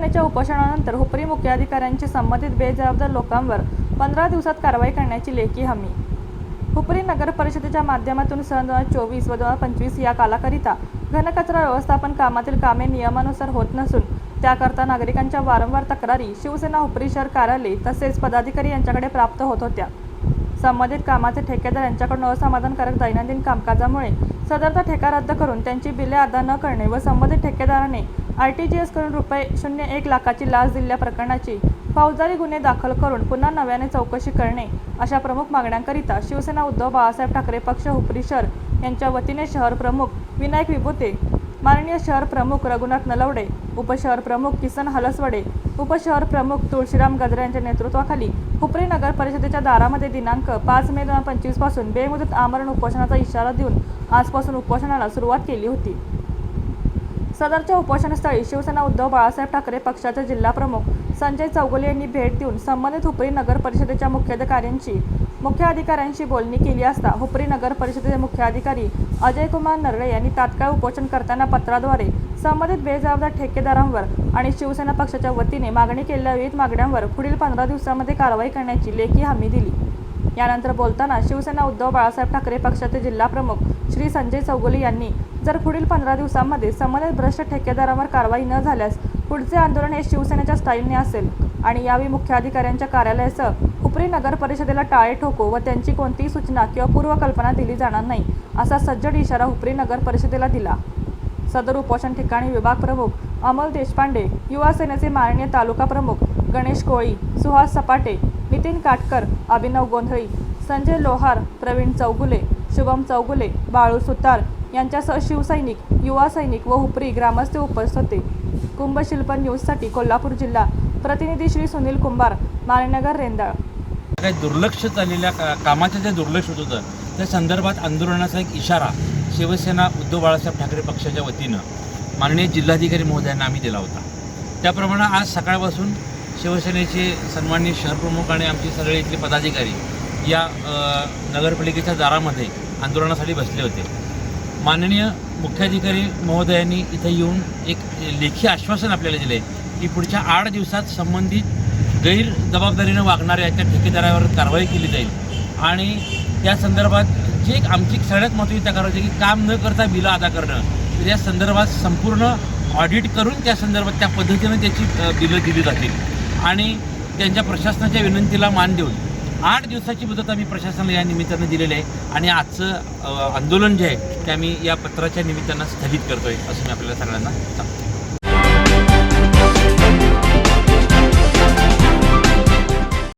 शिवसेनेच्या उपोषणानंतर हुपरी मुख्याधिकाऱ्यांची संबंधित बेजबाबदार लोकांवर पंधरा दिवसात कारवाई करण्याची लेखी हमी. हुपरी नगर परिषदेच्या माध्यमातून सन दोन हजार चोवीस व दोन हजार पंचवीस या कालाकरिता घनकचरा व्यवस्थापन कामातील कामे नियमानुसार होत नसून त्याकरता नागरिकांच्या वारंवार तक्रारी शिवसेना हुपरी शहर कार्यालय तसेच पदाधिकारी यांच्याकडे प्राप्त होत होत्या. संबंधित कामाचे ठेकेदार यांच्याकडून असमाधानकारक दैनंदिन कामकाजामुळे सदरचा ठेका रद्द करून त्यांची बिले अदा न करणे व संबंधित ठेकेदाराने आर टी जी एस करून रुपये शून्य एक लाखाची लाच दिल्या प्रकरणाची फौजदारी गुन्हे दाखल करून पुन्हा नव्याने चौकशी करणे अशा प्रमुख मागण्यांकरिता शिवसेना उद्धव बाळासाहेब ठाकरे पक्ष हुपरी शहर यांच्या वतीने शहर प्रमुख विनायक विभूते माननीय शहर प्रमुख रघुनाथ नलवडे उपशहर प्रमुख किसन हलसवडे उपशहर प्रमुख तुळशीराम गजरे यांच्या नेतृत्वाखाली हुपरी नगर परिषदेच्या दारामध्ये दिनांक पाच मे दोन हजार पंचवीसपासून बेमुदत आमरण उपोषणाचा इशारा देऊन आजपासून उपोषणाला सुरुवात केली होती. सदरच्या उपोषणस्थळी शिवसेना उद्धव बाळासाहेब ठाकरे पक्षाचे जिल्हा प्रमुख संजय चौगुले यांनी भेट देऊन संबंधित हुपरी नगर परिषदेच्या मुख्याधिकाऱ्यांची मुख्य अधिकाऱ्यांशी बोलणी केली असता हुपरी नगर परिषदेचे मुख्याधिकारी अजय कुमार नरळे यांनी तात्काळ उपोषण करताना पत्राद्वारे संबंधित बेजबाबदार ठेकेदारांवर आणि शिवसेना पक्षाच्या वतीने मागणी केलेल्या विविध मागण्यांवर पुढील पंधरा दिवसामध्ये कारवाई करण्याची लेखी हमी दिली. यानंतर बोलताना शिवसेना उद्धव बाळासाहेब ठाकरे पक्षाचे जिल्हा प्रमुख श्री संजय चौगुले यांनी जर पुढील पंधरा दिवसांमध्ये संबंधित भ्रष्ट ठेकेदारांवर कारवाई न झाल्यास पुढचे आंदोलन हे शिवसेनेच्या स्टाईलने असेल. आणि यावेळी मुख्याधिकाऱ्यांच्या कार्यालयासह उपरी नगर परिषदेला टाळे ठोको व त्यांची कोणतीही सूचना किंवा पूर्वकल्पना दिली जाणार नाही असा सज्जड इशारा हुपरी नगर परिषदेला दिला. सदर उपोषण ठिकाणी विभाग प्रमुख अमल देशपांडे युवा सेनेचे माननीय तालुका प्रमुख गणेश कोळी सुहास सपाटे नितीन काटकर अभिनव गोंधळी संजय लोहार प्रवीण चौगुले शुभम चौगुले बाळू सुतार यांच्यासह शिवसैनिक युवा सैनिक व उपरी ग्रामस्थ उपस्थित होते. कुंभशिल्प न्यूजसाठी कोल्हापूर जिल्हा प्रतिनिधी श्री सुनील कुंभार माळनगर रेंदाळ. काही दुर्लक्ष झालेल्या का कामाचं जे दुर्लक्ष होत होतं त्या संदर्भात आंदोलनाचा एक इशारा शिवसेना उद्धव बाळासाहेब ठाकरे पक्षाच्या वतीनं माननीय जिल्हाधिकारी महोदयांना आम्ही दिला होता. त्याप्रमाणे आज सकाळपासून शिवसेनेचे सन्माननीय शहरप्रमुख आणि आमचे सगळे इथले पदाधिकारी या नगरपालिकेच्या दारामध्ये आंदोलनासाठी बसले होते. माननीय मुख्याधिकारी महोदयांनी इथं येऊन एक लेखी आश्वासन आपल्याला दिले की पुढच्या आठ दिवसात संबंधित गैरजबाबदारीनं वागणाऱ्या त्या ठेकेदारावर कारवाई केली जाईल. आणि त्या संदर्भात जे एक आमची सगळ्यात महत्त्वाची तक्रार होती की काम न करता बिलं अदा करणं. तर या संदर्भात संपूर्ण ऑडिट करून त्या संदर्भात त्या पद्धतीनं त्याची बिलं दिली जातील. आणि त्यांच्या प्रशासनाच्या विनंतीला मान देऊन आठ दिवसाची मुदत आम्ही प्रशासनाला या निमित्तानं दिलेली आहे आणि आजचं आंदोलन जे आहे ते आम्ही या पत्राच्या निमित्तानं स्थगित करतोय असं मी आपल्याला सगळ्यांना सांगतो.